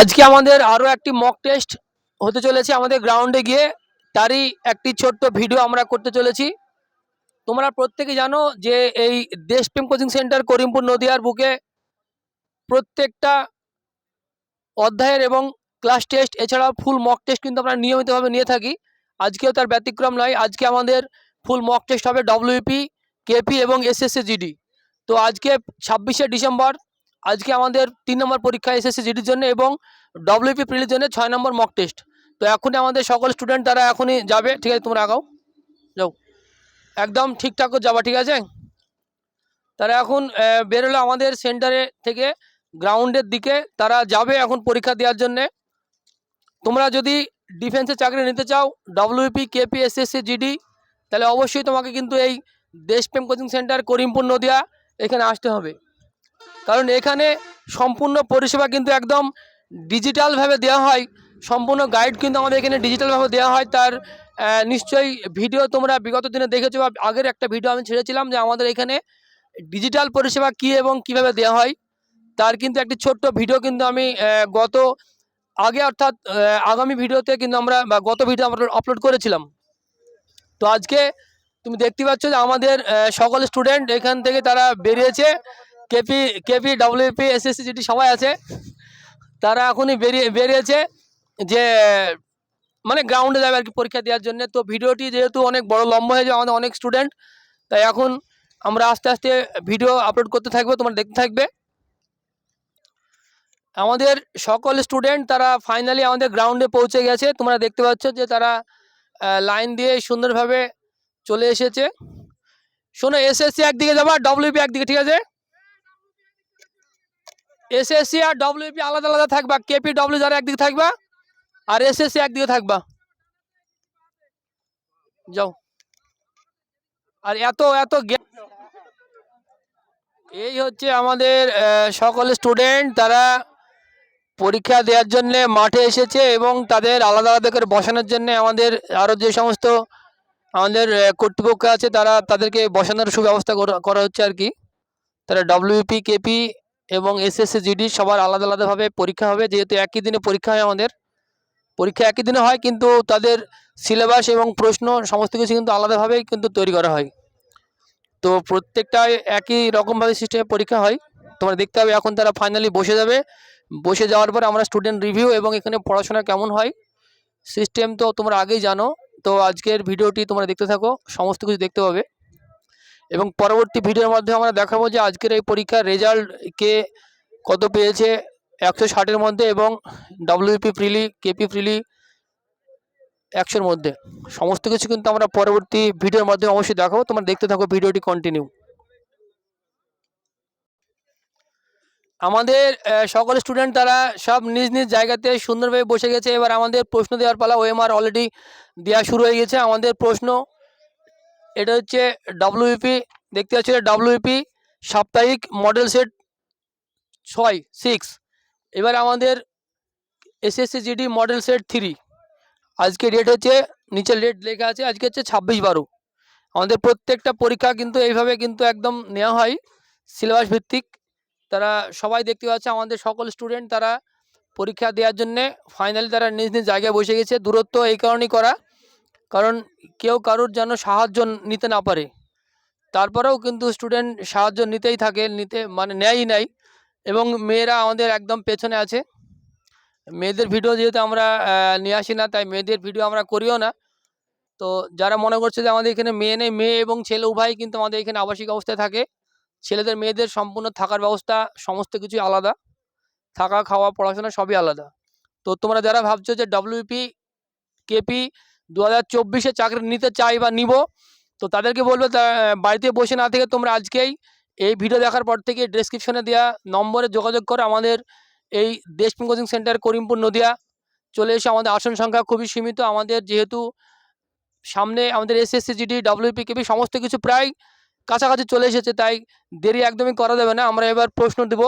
আজকে আমাদের আরও একটি মক টেস্ট হতে চলেছে আমাদের গ্রাউন্ডে গিয়ে। তারই একটি ছোট্ট ভিডিও আমরা করতে চলেছি। তোমরা প্রত্যেকে জানো যে এই দেশপ্রেম কোচিং সেন্টার করিমপুর নদিয়ার বুকে প্রত্যেকটা অধ্যায়ের এবং ক্লাস টেস্ট এছাড়াও ফুল মক টেস্ট কিন্তু আমরা নিয়মিতভাবে নিয়ে থাকি। আজকেও তার ব্যতিক্রম নয়, আজকে আমাদের ফুল মক টেস্ট হবে ডব্লিউপি কেপি এবং এসএসসি জিডি তো আজকে ছাব্বিশে ডিসেম্বর আজকে আমাদের তিন নম্বর পরীক্ষা এসএসসি জিডির জন্য এবং ডব্লিউপি প্রিলির জন্য ছয় নম্বর মক টেস্ট তো এখনই আমাদের সকল স্টুডেন্ট তারা এখনই যাবে, ঠিক আছে, তোমরা আগাও। যাও। একদম ঠিকঠাক যাবা, ঠিক আছে? তারা এখন বেরোলো আমাদের সেন্টারে থেকে গ্রাউন্ডের দিকে। তারা যাবে এখন পরীক্ষা দেওয়ার জন্যে। তোমরা যদি ডিফেন্সে চাকরি নিতে চাও ডব্লিউপি কেপি এসএসসি জিডি তাহলে অবশ্যই তোমাকে কিন্তু এই দেশপ্রেম কোচিং সেন্টার করিমপুর, নদিয়া এখানে আসতে হবে। কারণ এখানে সম্পূর্ণ পরিষেবা কিন্তু একদম ডিজিটালভাবে দেওয়া হয়। সম্পূর্ণ গাইড কিন্তু আমাদের এখানে ডিজিটালভাবে দেওয়া হয়। তার নিশ্চয়ই ভিডিও তোমরা বিগত দিনে দেখেছ বা আগের একটা ভিডিও আমি ছেড়েছিলাম যে আমাদের এখানে ডিজিটাল পরিষেবা কী এবং কীভাবে দেওয়া হয়। তার কিন্তু একটি ছোট্ট ভিডিও কিন্তু আমি গত আগে অর্থাৎ আগামী ভিডিওতে কিন্তু আমরা বা গত ভিডিও আমরা আপলোড করেছিলাম। তো আজকে তুমি দেখতে পাচ্ছ যে আমাদের সকল স্টুডেন্ট এখান থেকে তারা বেরিয়েছে। KP KP WP SSC GD সবাই আছে। তারা এখনই বেরিয়ে, বেরিয়েছে যে মানে গ্রাউন্ডে যাবে আর কি পরীক্ষা দেওয়ার জন্য। তো ভিডিওটি যেহেতু অনেক বড়, লম্বা হয়ে যাবে আমাদের অনেক স্টুডেন্ট তাই এখন আমরা আস্তে আস্তে ভিডিও আপলোড করতে থাকব, তোমরা দেখতে থাকবে। আমাদের সকল স্টুডেন্ট তারা ফাইনালি আমাদের গ্রাউন্ডে পৌঁছে গেছে। তোমরা দেখতে পাচ্ছ যে তারা লাইন দিয়ে সুন্দরভাবে চলে এসেছে। শোনো এসএসসি একদিকে যাবা ডব্লিউপি একদিকে, ঠিক আছে? এসএসসি আর ডব্লিউপি আলাদা আলাদা থাকবা। কেপি ডব্লিউ যারা একদিকে থাকবা, আর এসএসসি একদিকে থাকবা। যাও। আর এত এত এই হচ্ছে আমাদের সকল স্টুডেন্ট তারা পরীক্ষা দেওয়ার জন্য মাঠে এসেছে এবং তাদের আলাদা আলাদা করে বসানোর জন্য আমাদের আরও যে সমস্ত আমাদের কর্তৃপক্ষ আছে, তারা তাদেরকে বসানোর সুব্যবস্থা করা হচ্ছে আর কি। তারা ডব্লিউপি কেপি এবং এসএসসি জিডি সবার আলাদা আলাদাভাবে পরীক্ষা হবে, যেহেতু একই দিনে পরীক্ষা হয় আমাদের। পরীক্ষা একই দিনে হয়, কিন্তু তাদের সিলেবাস এবং প্রশ্ন সমস্ত কিছু কিন্তু আলাদাভাবেই কিন্তু তৈরি করা হয়। তো প্রত্যেকটাই একই রকমভাবে সিস্টেমে পরীক্ষা হয়। তোমরা দেখতে হবে এখন তারা ফাইনালি বসে যাবে। বসে যাওয়ার পর আমরা স্টুডেন্ট রিভিউ এবং এখানে পড়াশোনা কেমন হয় সিস্টেম তো তোমরা আগেই জানো। তো আজকের ভিডিওটি তোমরা দেখতে থাকো, সমস্ত কিছু দেখতে পাবে। এবং পরবর্তী ভিডিওর মাধ্যমে আমরা দেখাবো যে আজকের এই পরীক্ষার রেজাল্ট কে কত পেয়েছে একশো ষাটের মধ্যে এবং ডাব্লিউপি প্রিলি কেপি প্রিলি একশোর মধ্যে। সমস্ত কিছু কিন্তু আমরা পরবর্তী ভিডিওর মাধ্যমে অবশ্যই দেখাবো। তোমরা দেখতে থাকো ভিডিওটি কন্টিনিউ আমাদের সকল স্টুডেন্ট তারা সব নিজ নিজ জায়গাতে সুন্দরভাবে বসে গেছে। এবার আমাদের প্রশ্ন দেওয়ার পালা ওএমআর অলরেডি দেওয়া শুরু হয়ে গেছে। আমাদের প্রশ্ন এটা হচ্ছে ডাব্লিউপি দেখতে পাচ্ছি ডাব্লিউপি সাপ্তাহিক মডেল সেট ছয় সিক্স এবার আমাদের SSC GD model set three আজকে ডেট হচ্ছে, নিচে ডেট লেখা আছে, আজকে হচ্ছে ছাব্বিশ বারো। আমাদের প্রত্যেকটা পরীক্ষা কিন্তু এইভাবে কিন্তু একদম নেওয়া হয় সিলেবাস ভিত্তিক। তারা সবাই দেখতে পাচ্ছে, আমাদের সকল স্টুডেন্ট তারা পরীক্ষা দেওয়ার জন্যে ফাইনালি তারা নিজ নিজ জায়গায় বসে গেছে। দূরত্ব এই কারণেই করা। কারণ কেউ কারোর যেন সাহায্য নিতে না পারে। তারপরেও কিন্তু স্টুডেন্ট সাহায্য নিতেই থাকে, নিতে মানে নেয়ই নেয় এবং মেয়েরা আমাদের একদম পেছনে আছে। মেয়েদের ভিডিও যেহেতু আমরা নিয়ে আসি না, তাই মেয়েদের ভিডিও আমরা করিও না। তো যারা মনে করছে যে আমাদের এখানে মেয়ে নেই, মেয়ে এবং ছেলে উভয়ই কিন্তু আমাদের এখানে আবাসিক অবস্থায় থাকে। ছেলেদের, মেয়েদের সম্পূর্ণ থাকার ব্যবস্থা সমস্ত কিছুই আলাদা। থাকা, খাওয়া, পড়াশোনা সবই আলাদা। তো তোমরা যারা ভাবছ যে ডব্লিউপি কেপি দু হাজার চব্বিশে চাকরি নিতে চাই বা নিব, তো তাদেরকে বলব বাড়িতে বসে না থেকে তোমরা আজকেই এই ভিডিও দেখার পর থেকে ডেসক্রিপশনে দেওয়া নম্বরে যোগাযোগ করে আমাদের এই দেশপ্রেম কোচিং সেন্টার করিমপুর নদিয়া। চলে এসে, আমাদের আসন সংখ্যা খুবই সীমিত, আমাদের যেহেতু সামনে আমাদের এসএসসি জিডি ডাব্লিউপি কেপি সমস্ত কিছু প্রায় কাছাকাছি চলে এসেছে, তাই দেরি একদমই করা যাবে না, আমরা এবার প্রশ্ন দেব।